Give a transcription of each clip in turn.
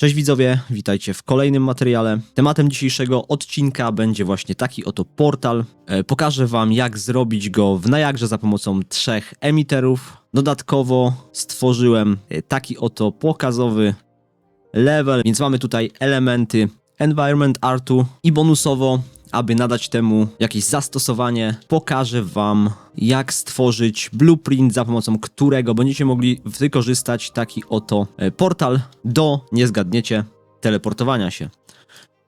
Cześć widzowie, witajcie w kolejnym materiale. Tematem dzisiejszego odcinka będzie właśnie taki oto portal. E, Pokażę wam jak zrobić go w Najagrze za pomocą trzech emiterów. Dodatkowo stworzyłem e, taki oto pokazowy level, więc mamy tutaj elementy environment artu i bonusowo aby nadać temu jakieś zastosowanie, pokażę Wam, jak stworzyć blueprint, za pomocą którego będziecie mogli wykorzystać taki oto e, portal do, nie zgadniecie, teleportowania się.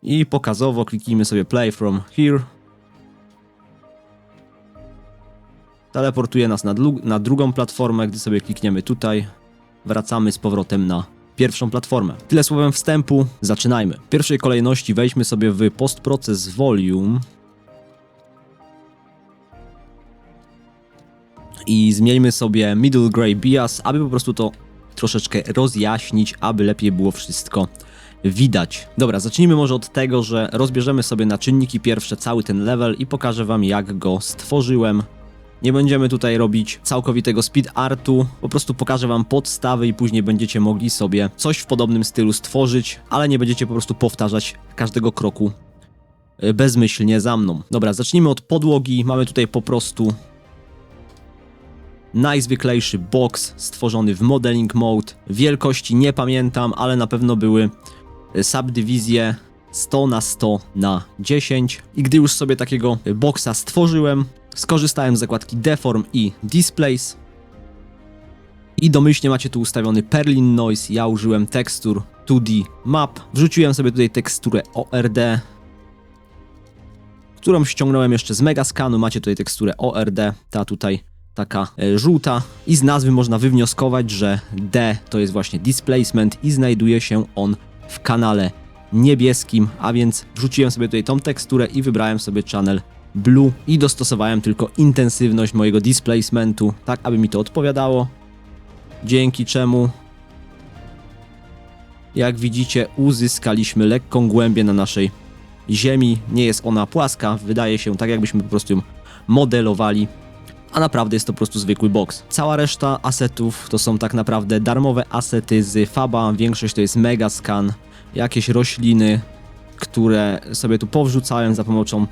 I pokazowo kliknijmy sobie play from here. Teleportuje nas na, na drugą platformę, gdy sobie klikniemy tutaj, wracamy z powrotem na pierwszą platformę. Tyle słowem wstępu, zaczynajmy. W pierwszej kolejności wejdźmy sobie w postproces volume i zmieńmy sobie middle gray bias, aby po prostu to troszeczkę rozjaśnić, aby lepiej było wszystko widać. Dobra, zacznijmy może od tego, że rozbierzemy sobie na czynniki pierwsze cały ten level i pokażę wam jak go stworzyłem. Nie będziemy tutaj robić całkowitego speed artu, po prostu pokażę wam podstawy i później będziecie mogli sobie coś w podobnym stylu stworzyć, ale nie będziecie po prostu powtarzać każdego kroku y, bezmyślnie za mną. Dobra, zacznijmy od podłogi. Mamy tutaj po prostu najzwyklejszy box stworzony w modeling mode. Wielkości nie pamiętam, ale na pewno były y, subdywizje 100 na 100 na 10 i gdy już sobie takiego boxa stworzyłem, skorzystałem z zakładki Deform i Displays. I domyślnie macie tu ustawiony Perlin Noise, ja użyłem tekstur 2D Map, wrzuciłem sobie tutaj teksturę ORD, którą ściągnąłem jeszcze z Megascanu, macie tutaj teksturę ORD, ta tutaj taka e, żółta. I z nazwy można wywnioskować, że D to jest właśnie displacement i znajduje się on w kanale niebieskim, a więc wrzuciłem sobie tutaj tą teksturę i wybrałem sobie channel blue i dostosowałem tylko intensywność mojego displacementu, tak aby mi to odpowiadało. Dzięki czemu jak widzicie uzyskaliśmy lekką głębię na naszej ziemi. Nie jest ona płaska, wydaje się tak jakbyśmy po prostu ją modelowali a naprawdę jest to po prostu zwykły box. Cała reszta asetów to są tak naprawdę darmowe asety z Faba, większość to jest Megascan, jakieś rośliny, które sobie tu powrzucałem za pomocą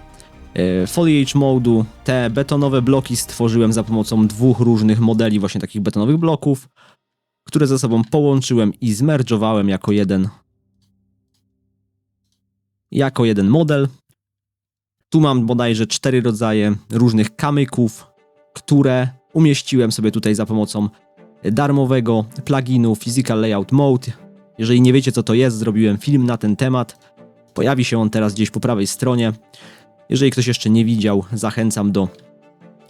foliage modu. Te betonowe bloki stworzyłem za pomocą dwóch różnych modeli właśnie takich betonowych bloków, które ze sobą połączyłem i zmerdżowałem jako jeden jako jeden model. Tu mam bodajże cztery rodzaje różnych kamyków, które umieściłem sobie tutaj za pomocą darmowego pluginu Physical Layout Mode. Jeżeli nie wiecie co to jest, zrobiłem film na ten temat. Pojawi się on teraz gdzieś po prawej stronie. Jeżeli ktoś jeszcze nie widział, zachęcam do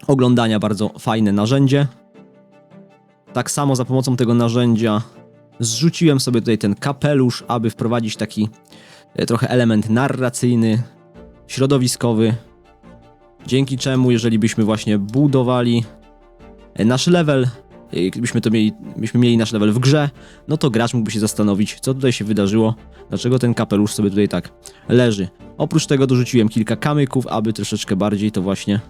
oglądania. Bardzo fajne narzędzie. Tak samo za pomocą tego narzędzia zrzuciłem sobie tutaj ten kapelusz, aby wprowadzić taki e, trochę element narracyjny, środowiskowy, dzięki czemu, jeżeli byśmy właśnie budowali e, nasz level, gdybyśmy to mieli, byśmy mieli nasz level w grze, no to gracz mógłby się zastanowić, co tutaj się wydarzyło, dlaczego ten kapelusz sobie tutaj tak leży. Oprócz tego dorzuciłem kilka kamyków, aby troszeczkę bardziej to właśnie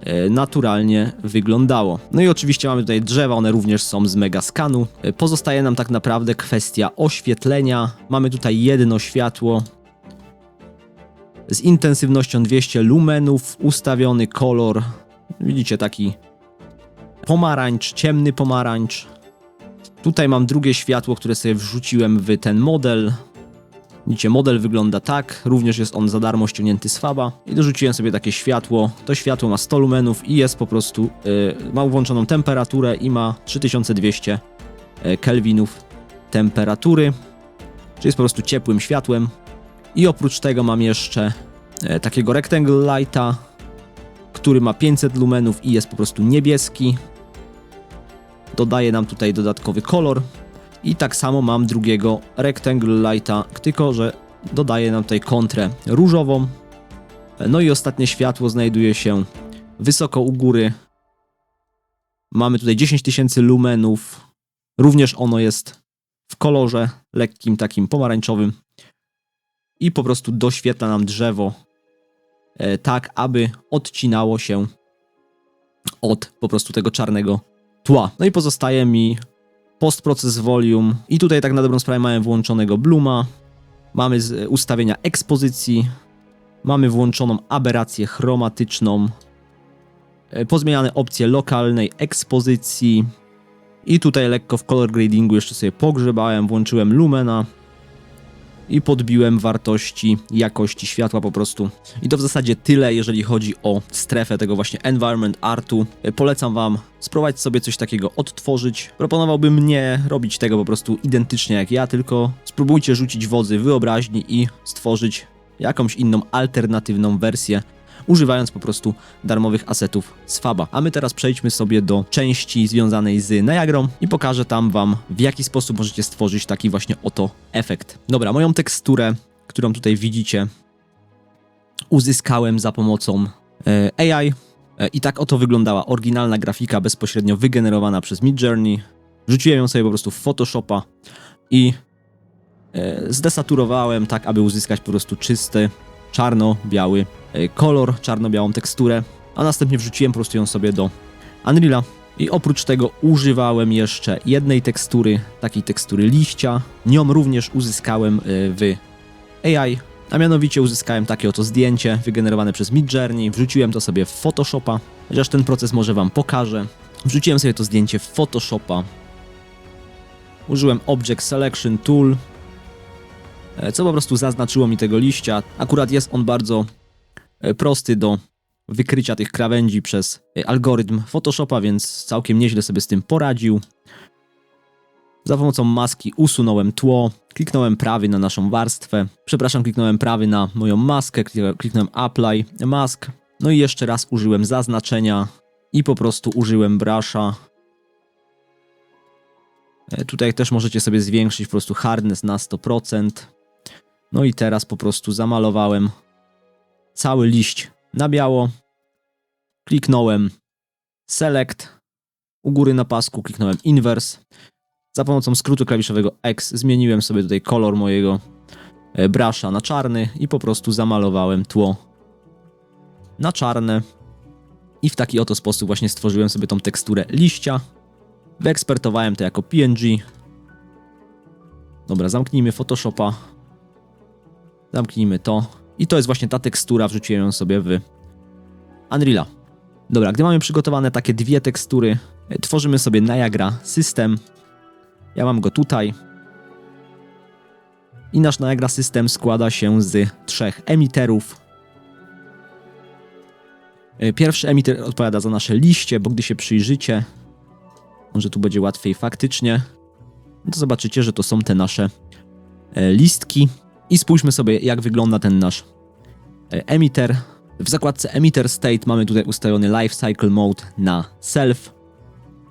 e, naturalnie wyglądało. No i oczywiście mamy tutaj drzewa, one również są z Megaskanu. E, Pozostaje nam tak naprawdę kwestia oświetlenia. Mamy tutaj jedno światło, z intensywnością 200 lumenów, ustawiony kolor, widzicie taki pomarańcz, ciemny pomarańcz. Tutaj mam drugie światło, które sobie wrzuciłem w ten model. Widzicie, model wygląda tak, również jest on za darmo ściągnięty z Faba i dorzuciłem sobie takie światło. To światło ma 100 lumenów i jest po prostu, yy, ma włączoną temperaturę i ma 3200 yy, kelwinów temperatury, czyli jest po prostu ciepłym światłem. I oprócz tego mam jeszcze e, takiego Rectangle Lighta, który ma 500 lumenów i jest po prostu niebieski. Dodaje nam tutaj dodatkowy kolor. I tak samo mam drugiego Rectangle Lighta, tylko że dodaje nam tutaj kontrę różową. No i ostatnie światło znajduje się wysoko u góry. Mamy tutaj 10 tysięcy lumenów. Również ono jest w kolorze lekkim takim pomarańczowym i po prostu doświetla nam drzewo e, tak, aby odcinało się od po prostu tego czarnego tła. No i pozostaje mi Post Process Volume. I tutaj tak na dobrą sprawę mamy włączonego Bluma, mamy z ustawienia ekspozycji, mamy włączoną aberrację chromatyczną, e, pozmieniane opcje lokalnej ekspozycji. I tutaj lekko w color gradingu jeszcze sobie pogrzebałem, włączyłem lumena i podbiłem wartości jakości światła po prostu. I to w zasadzie tyle, jeżeli chodzi o strefę tego właśnie environment artu. Polecam wam spróbować sobie coś takiego odtworzyć. Proponowałbym nie robić tego po prostu identycznie jak ja, tylko spróbujcie rzucić wodzy wyobraźni i stworzyć jakąś inną alternatywną wersję używając po prostu darmowych asetów z Faba. A my teraz przejdźmy sobie do części związanej z Niagrą i pokażę tam wam w jaki sposób możecie stworzyć taki właśnie oto efekt. Dobra, moją teksturę, którą tutaj widzicie, uzyskałem za pomocą e, AI e, i tak oto wyglądała oryginalna grafika bezpośrednio wygenerowana przez Midjourney. Wrzuciłem ją sobie po prostu w Photoshopa i e, zdesaturowałem tak, aby uzyskać po prostu czysty, czarno-biały kolor, czarno-białą teksturę, a następnie wrzuciłem po prostu ją sobie do Unreala i oprócz tego używałem jeszcze jednej tekstury, takiej tekstury liścia. Nią również uzyskałem e, w AI, a mianowicie uzyskałem takie oto zdjęcie wygenerowane przez Midjourney, wrzuciłem to sobie w Photoshopa, chociaż ten proces może wam pokażę. Wrzuciłem sobie to zdjęcie w Photoshopa, użyłem Object Selection Tool, e, co po prostu zaznaczyło mi tego liścia. Akurat jest on bardzo prosty do wykrycia tych krawędzi przez e, algorytm Photoshopa, więc całkiem nieźle sobie z tym poradził. Za pomocą maski usunąłem tło, kliknąłem prawy na naszą warstwę, przepraszam, kliknąłem prawy na moją maskę, klik- kliknąłem Apply Mask, no i jeszcze raz użyłem zaznaczenia i po prostu użyłem brusha. E, Tutaj też możecie sobie zwiększyć po prostu hardness na 100%. No i teraz po prostu zamalowałem cały liść na biało. Kliknąłem Select. U góry na pasku kliknąłem Inverse. Za pomocą skrótu klawiszowego X zmieniłem sobie tutaj kolor mojego e, brusha na czarny i po prostu zamalowałem tło na czarne. I w taki oto sposób właśnie stworzyłem sobie tą teksturę liścia. Wyekspertowałem to jako PNG. Dobra, zamknijmy Photoshopa. Zamknijmy to. I to jest właśnie ta tekstura, wrzuciłem ją sobie w Unreala. Dobra, gdy mamy przygotowane takie dwie tekstury, e, tworzymy sobie Niagara System. Ja mam go tutaj. I nasz Niagara System składa się z trzech emiterów. E, Pierwszy emiter odpowiada za nasze liście, bo gdy się przyjrzycie, może tu będzie łatwiej faktycznie, no to zobaczycie, że to są te nasze e, listki. I spójrzmy sobie, jak wygląda ten nasz e, emitter. W zakładce Emitter State mamy tutaj ustawiony Life Cycle Mode na Self,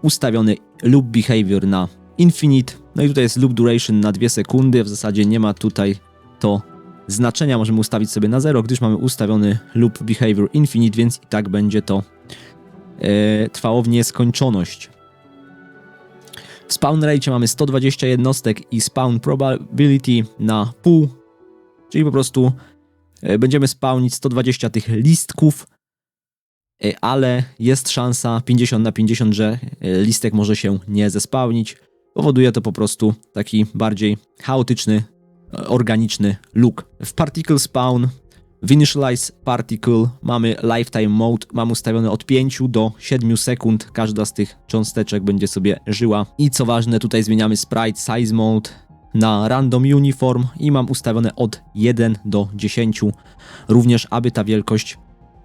ustawiony Loop Behavior na Infinite, no i tutaj jest Loop Duration na 2 sekundy, w zasadzie nie ma tutaj to znaczenia, możemy ustawić sobie na 0, gdyż mamy ustawiony Loop Behavior Infinite, więc i tak będzie to e, trwało w nieskończoność. W spawn rate mamy 120 jednostek i spawn probability na pół, czyli po prostu e, będziemy spawnić 120 tych listków, e, ale jest szansa 50 na 50, że e, listek może się nie zespawnić. Powoduje to po prostu taki bardziej chaotyczny, organiczny look. W Particle Spawn, w Initialize Particle mamy Lifetime Mode, mam ustawione od 5 do 7 sekund, każda z tych cząsteczek będzie sobie żyła. I co ważne, tutaj zmieniamy Sprite Size Mode na Random Uniform i mam ustawione od 1 do 10, również aby ta wielkość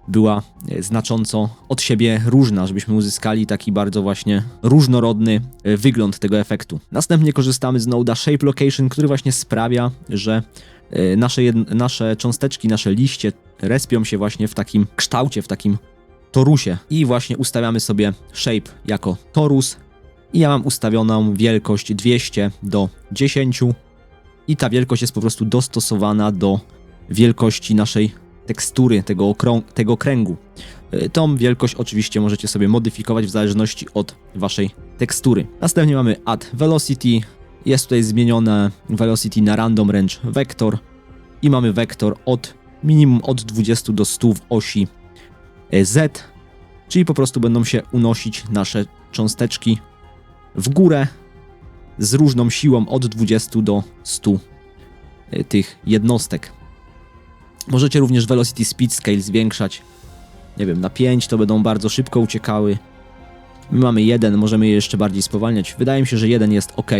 była e, znacząco od siebie różna, żebyśmy uzyskali taki bardzo właśnie różnorodny e, wygląd tego efektu. Następnie korzystamy z noda Shape Location, który właśnie sprawia, że e, nasze, nasze cząsteczki, nasze liście respią się właśnie w takim kształcie, w takim torusie. I właśnie ustawiamy sobie shape jako torus. I ja mam ustawioną wielkość 200 do 10. I ta wielkość jest po prostu dostosowana do wielkości naszej tekstury tego, tego kręgu. Y, Tą wielkość oczywiście możecie sobie modyfikować w zależności od waszej tekstury. Następnie mamy add velocity. Jest tutaj zmienione velocity na random range vector i mamy wektor od minimum od 20 do 100 w osi y, z, czyli po prostu będą się unosić nasze cząsteczki w górę z różną siłą od 20 do 100 e, tych jednostek. Możecie również velocity speed scale zwiększać. Nie wiem, na 5 to będą bardzo szybko uciekały. My mamy jeden, możemy je jeszcze bardziej spowalniać. Wydaje mi się, że jeden jest ok.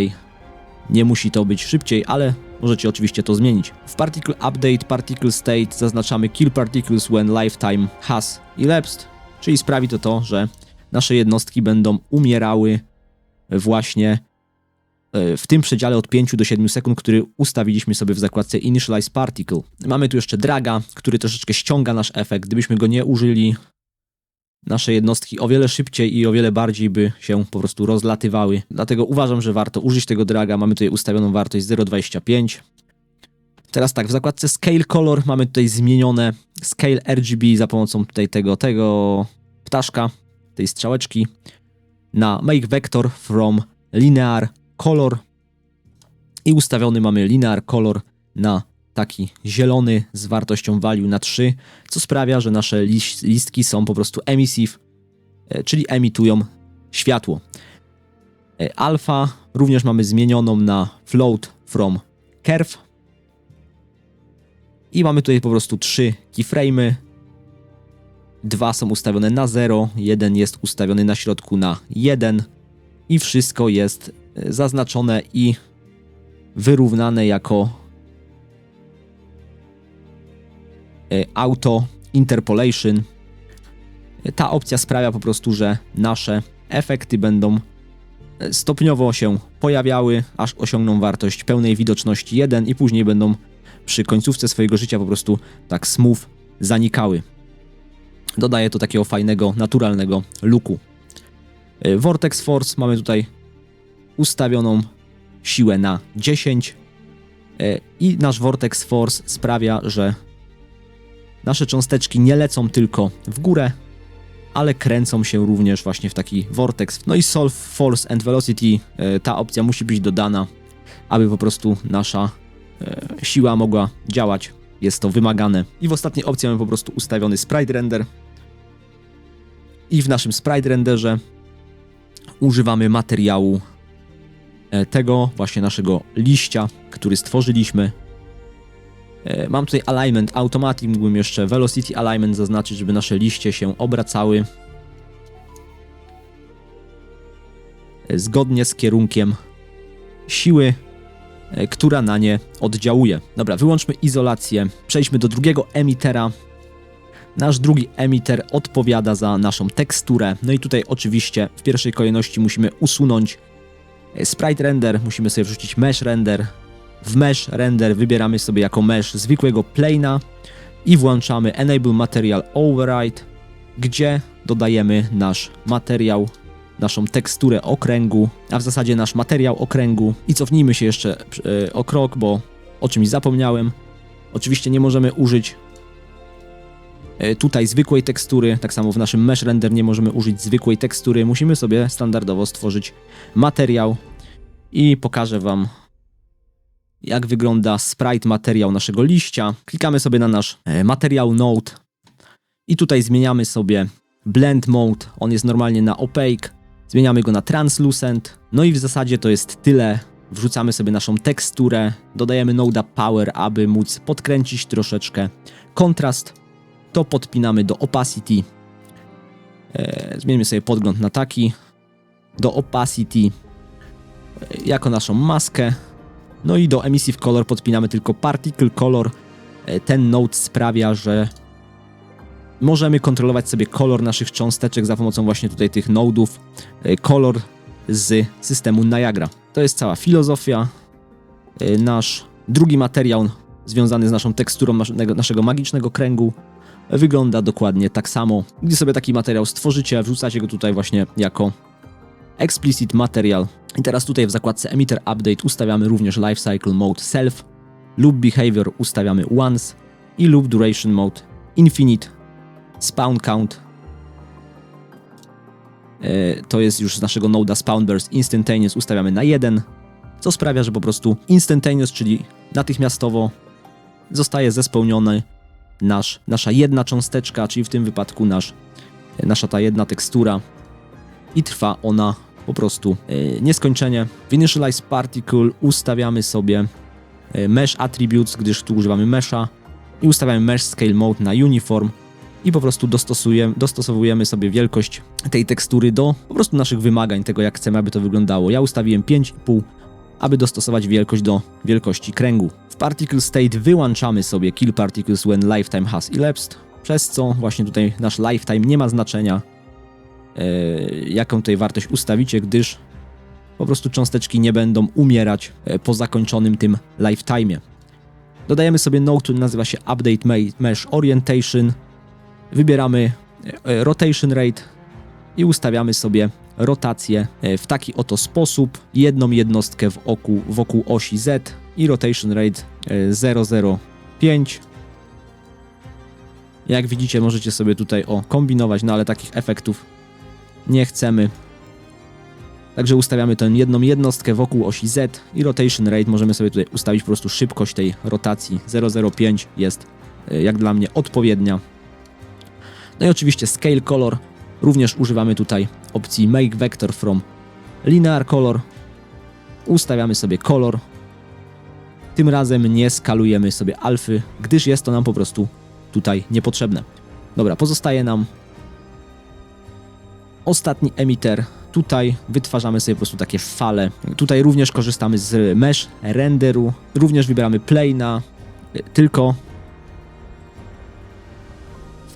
Nie musi to być szybciej, ale możecie oczywiście to zmienić. W Particle Update Particle State zaznaczamy Kill Particles when Lifetime has elapsed, czyli sprawi to to, że nasze jednostki będą umierały właśnie e, w tym przedziale od 5 do 7 sekund, który ustawiliśmy sobie w zakładce Initialize Particle. Mamy tu jeszcze Draga, który troszeczkę ściąga nasz efekt. Gdybyśmy go nie użyli, nasze jednostki o wiele szybciej i o wiele bardziej by się po prostu rozlatywały. Dlatego uważam, że warto użyć tego draga. Mamy tutaj ustawioną wartość 0,25. Teraz tak, w zakładce Scale Color mamy tutaj zmienione Scale RGB za pomocą tutaj tego, tego ptaszka, tej strzałeczki na Make Vector from Linear Color i ustawiony mamy Linear Color na taki zielony z wartością value na 3, co sprawia, że nasze lis- listki są po prostu emissive, e, czyli emitują światło. E, Alfa również mamy zmienioną na float from curve. I mamy tutaj po prostu trzy keyframe'y. Dwa są ustawione na 0, jeden jest ustawiony na środku na 1 i wszystko jest e, zaznaczone i wyrównane jako E, auto interpolation. E, ta opcja sprawia po prostu, że nasze efekty będą stopniowo się pojawiały, aż osiągną wartość pełnej widoczności 1 i później będą przy końcówce swojego życia po prostu tak smooth zanikały. Dodaje to takiego fajnego, naturalnego looku. Vortex Force mamy tutaj ustawioną siłę na 10 i nasz Vortex Force sprawia, że nasze cząsteczki nie lecą tylko w górę, ale kręcą się również właśnie w taki vortex. No i Solve Force and Velocity, e, ta opcja musi być dodana, aby po prostu nasza e, siła mogła działać. Jest to wymagane. I w ostatniej opcji mamy po prostu ustawiony sprite render. I w naszym sprite renderze używamy materiału e, tego właśnie naszego liścia, który stworzyliśmy E, mam tutaj alignment automatic, mógłbym jeszcze velocity alignment zaznaczyć, żeby nasze liście się obracały e, zgodnie z kierunkiem siły, która na nie oddziałuje. Dobra, wyłączmy izolację, przejdźmy do drugiego emitera. Nasz drugi emiter odpowiada za naszą teksturę. No i tutaj oczywiście w pierwszej kolejności musimy usunąć sprite render, musimy sobie wrzucić mesh render, w Mesh Render wybieramy sobie jako Mesh zwykłego plana i włączamy Enable Material Override, gdzie dodajemy nasz materiał, naszą teksturę okręgu, a w zasadzie nasz materiał okręgu. I cofnijmy się jeszcze yy, o krok, bo o czymś zapomniałem. Oczywiście nie możemy użyć e, tutaj zwykłej tekstury, tak samo w naszym Mesh Render nie możemy użyć zwykłej tekstury, musimy sobie standardowo stworzyć materiał i pokażę Wam jak wygląda sprite materiał naszego liścia. Klikamy sobie na nasz e, materiał node i tutaj zmieniamy sobie blend mode, on jest normalnie na opaque, zmieniamy go na translucent, no i w zasadzie to jest tyle. Wrzucamy sobie naszą teksturę, dodajemy noda power, aby móc podkręcić troszeczkę kontrast. To podpinamy do opacity. E, zmienimy sobie podgląd na taki. Do opacity e, jako naszą maskę. No i do Emissive Color podpinamy tylko Particle Color. E, ten node sprawia, że możemy kontrolować sobie kolor naszych cząsteczek za pomocą właśnie tutaj tych nodów. E, kolor z systemu Niagara. To jest cała filozofia. Nasz drugi materiał związany z naszą teksturą naszego magicznego kręgu wygląda dokładnie tak samo. Gdy sobie taki materiał stworzycie, wrzucacie go tutaj właśnie jako explicit material. I teraz tutaj w zakładce Emitter Update ustawiamy również Lifecycle Mode Self, Loop Behavior ustawiamy Once i Loop Duration Mode Infinite, Spawn Count. E, to jest już z naszego noda Spawn Burst Instantaneous ustawiamy na 1, co sprawia, że po prostu instantaneous, czyli natychmiastowo zostaje zespełniony nasz, nasza jedna cząsteczka, czyli w tym wypadku nasz, nasza ta jedna tekstura i trwa ona po prostu e, nieskończenie. W Initialize Particle ustawiamy sobie e, Mesh Attributes, gdyż tu używamy Mesha i ustawiamy Mesh Scale Mode na Uniform i po prostu dostosujemy, dostosowujemy sobie wielkość tej tekstury do po prostu naszych wymagań, tego jak chcemy, aby to wyglądało. Ja ustawiłem 5,5, aby dostosować wielkość do wielkości kręgu. W Particle State wyłączamy sobie Kill Particles when Lifetime has elapsed, przez co właśnie tutaj nasz lifetime nie ma znaczenia, e, jaką tutaj wartość ustawicie, gdyż po prostu cząsteczki nie będą umierać e, po zakończonym tym lifetime'ie. Dodajemy sobie node, który nazywa się Update Me- Mesh Orientation, wybieramy e, Rotation Rate i ustawiamy sobie rotację e, w taki oto sposób. Jedną jednostkę wokół, wokół osi Z i Rotation Rate e, 005. Jak widzicie, możecie sobie tutaj o kombinować, no ale takich efektów nie chcemy. Także ustawiamy tę jedną jednostkę wokół osi Z i Rotation Rate możemy sobie tutaj ustawić po prostu szybkość tej rotacji 005 jest e, jak dla mnie odpowiednia. No i oczywiście Scale Color. Również używamy tutaj opcji Make Vector from Linear Color. Ustawiamy sobie kolor. Tym razem nie skalujemy sobie alfy, gdyż jest to nam po prostu tutaj niepotrzebne. Dobra, pozostaje nam ostatni emitter. Tutaj wytwarzamy sobie po prostu takie fale. Tutaj również korzystamy z mesh renderu. Również wybieramy plana, tylko w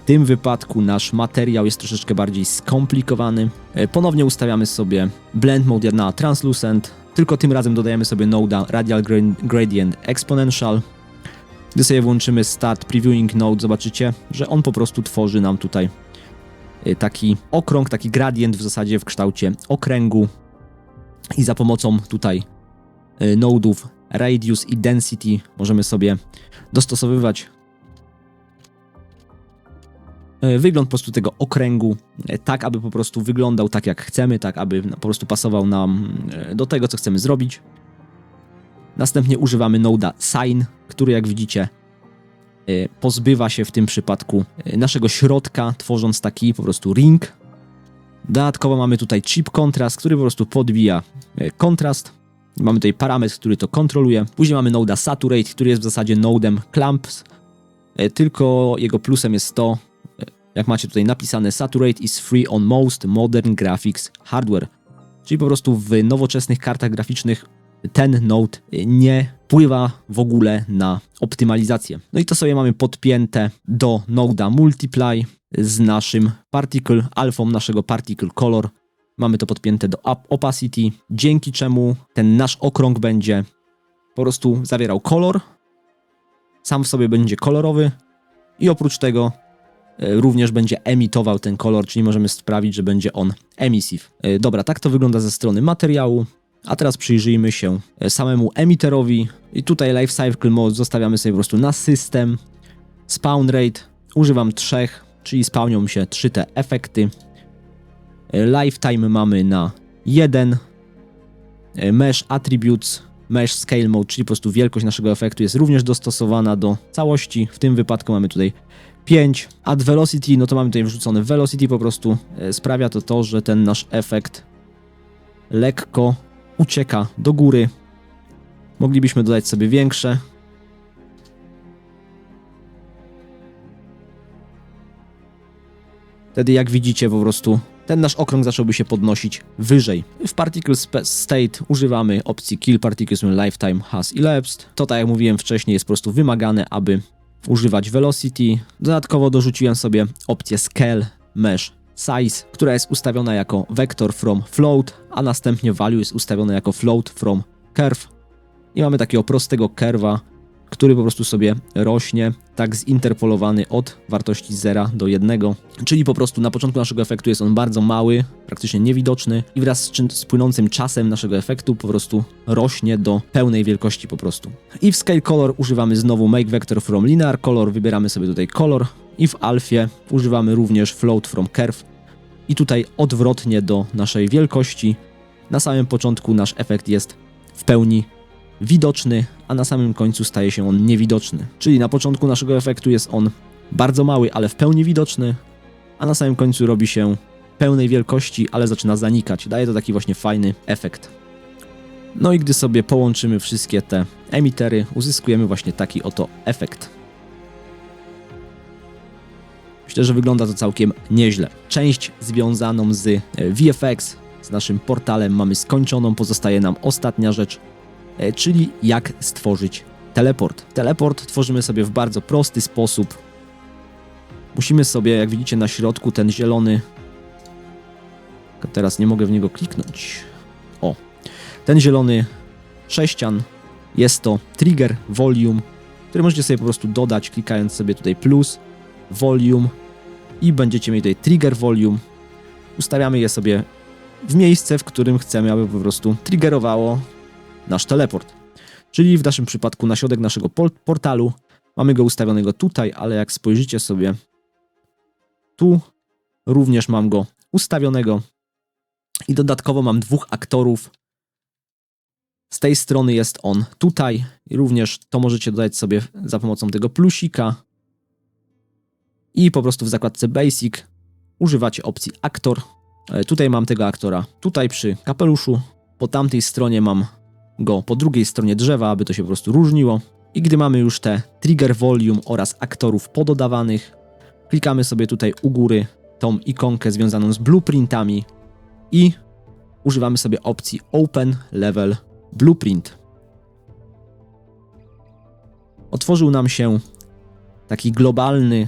tym wypadku nasz materiał jest troszeczkę bardziej skomplikowany. E, Ponownie ustawiamy sobie blend mode na translucent, tylko tym razem dodajemy sobie noda radial gra- gradient exponential. Gdy sobie włączymy start previewing node, zobaczycie, że on po prostu tworzy nam tutaj e, taki okrąg, taki gradient w zasadzie w kształcie okręgu i za pomocą tutaj e, nodów radius i density możemy sobie dostosowywać wygląd po prostu tego okręgu, e, tak aby po prostu wyglądał tak jak chcemy, tak aby po prostu pasował nam e, do tego, co chcemy zrobić. Następnie używamy noda sign, który jak widzicie e, pozbywa się w tym przypadku e, naszego środka, tworząc taki po prostu ring. Dodatkowo mamy tutaj chip kontrast, który po prostu podbija e, kontrast. Mamy tutaj parametr, który to kontroluje. Później mamy noda saturate, który jest w zasadzie nodem clamps, e, tylko jego plusem jest to, e, jak macie tutaj napisane, saturate is free on most modern graphics hardware. Czyli po prostu w nowoczesnych kartach graficznych ten node nie wpływa w ogóle na optymalizację. No i to sobie mamy podpięte do noda multiply z naszym particle alfą naszego particle color. Mamy to podpięte do op- opacity, dzięki czemu ten nasz okrąg będzie po prostu zawierał kolor. Sam w sobie będzie kolorowy i oprócz tego również będzie emitował ten kolor, czyli możemy sprawić, że będzie on emissive. E, Dobra, tak to wygląda ze strony materiału. A teraz przyjrzyjmy się e, samemu emiterowi. I tutaj Life Cycle Mode zostawiamy sobie po prostu na system. Spawn Rate używam trzech, czyli spełnią się trzy te efekty. E, Lifetime mamy na 1. Mesh Attributes, Mesh Scale Mode, czyli po prostu wielkość naszego efektu jest również dostosowana do całości. W tym wypadku mamy tutaj 5. Add Velocity, no to mamy tutaj wrzucone Velocity po prostu. e, Sprawia to to, że ten nasz efekt lekko ucieka do góry. Moglibyśmy dodać sobie większe. Wtedy jak widzicie po prostu ten nasz okrąg zacząłby się podnosić wyżej. W Particle State używamy opcji Kill Particles when Lifetime has elapsed. To tak jak mówiłem wcześniej jest po prostu wymagane, aby używać Velocity. Dodatkowo dorzuciłem sobie opcję Scale Mesh Size, która jest ustawiona jako Vector from Float, a następnie Value jest ustawione jako Float from Curve. I mamy takiego prostego curve'a, który po prostu sobie rośnie, tak zinterpolowany od wartości 0 do 1. Czyli po prostu na początku naszego efektu jest on bardzo mały, praktycznie niewidoczny i wraz z, z płynącym czasem naszego efektu po prostu rośnie do pełnej wielkości po prostu. I w Scale Color używamy znowu Make Vector from Linear Color, wybieramy sobie tutaj kolor i w Alfie używamy również Float from Curve i tutaj odwrotnie do naszej wielkości. Na samym początku nasz efekt jest w pełni widoczny, a na samym końcu staje się on niewidoczny. Czyli na początku naszego efektu jest on bardzo mały, ale w pełni widoczny, a na samym końcu robi się pełnej wielkości, ale zaczyna zanikać. Daje to taki właśnie fajny efekt. No i gdy sobie połączymy wszystkie te emitery, uzyskujemy właśnie taki oto efekt. Myślę, że wygląda to całkiem nieźle. Część związaną z e, VFX, z naszym portalem mamy skończoną, pozostaje nam ostatnia rzecz, czyli jak stworzyć teleport. Teleport tworzymy sobie w bardzo prosty sposób. Musimy sobie, jak widzicie na środku, ten zielony. Teraz nie mogę w niego kliknąć. O, ten zielony sześcian jest to trigger volume, który możecie sobie po prostu dodać, klikając sobie tutaj plus, volume i będziecie mieli tutaj trigger volume. Ustawiamy je sobie w miejsce, w którym chcemy, aby po prostu triggerowało nasz teleport. Czyli w naszym przypadku na środek naszego portalu mamy go ustawionego tutaj, ale jak spojrzycie sobie tu, również mam go ustawionego i dodatkowo mam dwóch aktorów. Z tej strony jest on tutaj i również to możecie dodać sobie za pomocą tego plusika i po prostu w zakładce Basic używacie opcji aktor. E, Tutaj mam tego aktora tutaj przy kapeluszu, po tamtej stronie mam go po drugiej stronie drzewa, aby to się po prostu różniło. I gdy mamy już te trigger volume oraz aktorów pododawanych, klikamy sobie tutaj u góry tą ikonkę związaną z blueprintami i używamy sobie opcji Open Level Blueprint. Otworzył nam się taki globalny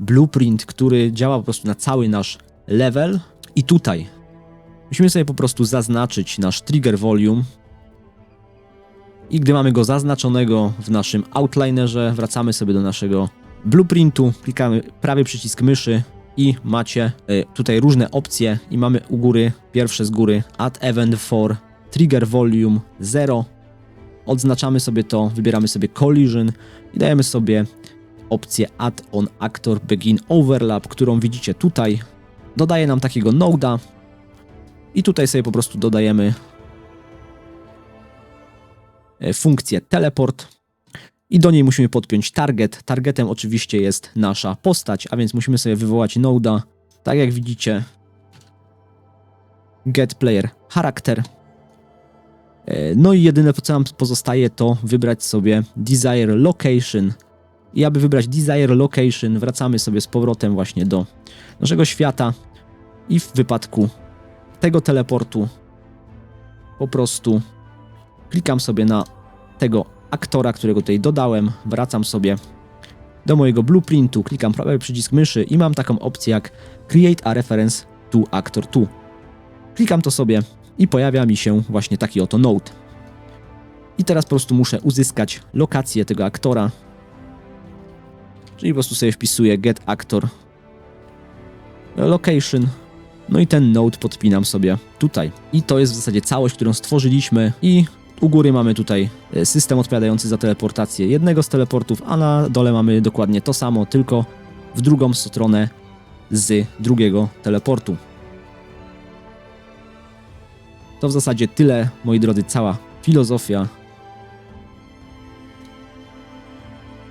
blueprint, który działa po prostu na cały nasz level. I tutaj musimy sobie po prostu zaznaczyć nasz trigger volume. I gdy mamy go zaznaczonego w naszym outlinerze, wracamy sobie do naszego blueprintu, klikamy prawy przycisk myszy i macie y, tutaj różne opcje i mamy u góry, pierwsze z góry, add event for trigger volume 0. Odznaczamy sobie to, wybieramy sobie collision i dajemy sobie opcję Add on Actor Begin Overlap, którą widzicie tutaj. Dodaje nam takiego noda i tutaj sobie po prostu dodajemy e, funkcję teleport i do niej musimy podpiąć target. Targetem oczywiście jest nasza postać, a więc musimy sobie wywołać noda, tak jak widzicie get player charakter. E, No i jedyne co nam pozostaje to wybrać sobie desire location, i aby wybrać Desire Location, wracamy sobie z powrotem właśnie do naszego świata i w wypadku tego teleportu po prostu klikam sobie na tego aktora, którego tutaj dodałem, wracam sobie do mojego blueprintu, klikam prawy przycisk myszy i mam taką opcję jak Create a Reference to Actor 2. Klikam to sobie i pojawia mi się właśnie taki oto node. I teraz po prostu muszę uzyskać lokację tego aktora, Czyli po prostu sobie wpisuję get actor location. No i ten node podpinam sobie tutaj. I to jest w zasadzie całość, którą stworzyliśmy i u góry mamy tutaj e, system odpowiadający za teleportację jednego z teleportów, a na dole mamy dokładnie to samo, tylko w drugą stronę z drugiego teleportu. To w zasadzie tyle, moi drodzy, cała filozofia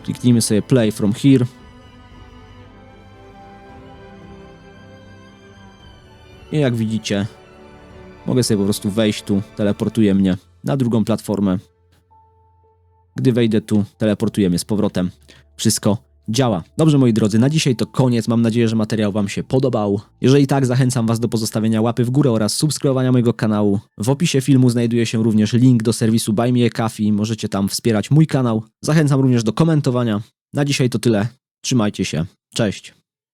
Kliknijmy sobie play from here. I jak widzicie, mogę sobie po prostu wejść tu, teleportuje mnie na drugą platformę. Gdy wejdę tu, teleportuje mnie z powrotem. Wszystko działa. Dobrze, moi drodzy, na dzisiaj to koniec. Mam nadzieję, że materiał Wam się podobał. Jeżeli tak, zachęcam Was do pozostawienia łapy w górę oraz subskrybowania mojego kanału. W opisie filmu znajduje się również link do serwisu Buy Me Coffee. Możecie tam wspierać mój kanał. Zachęcam również do komentowania. Na dzisiaj to tyle. Trzymajcie się. Cześć.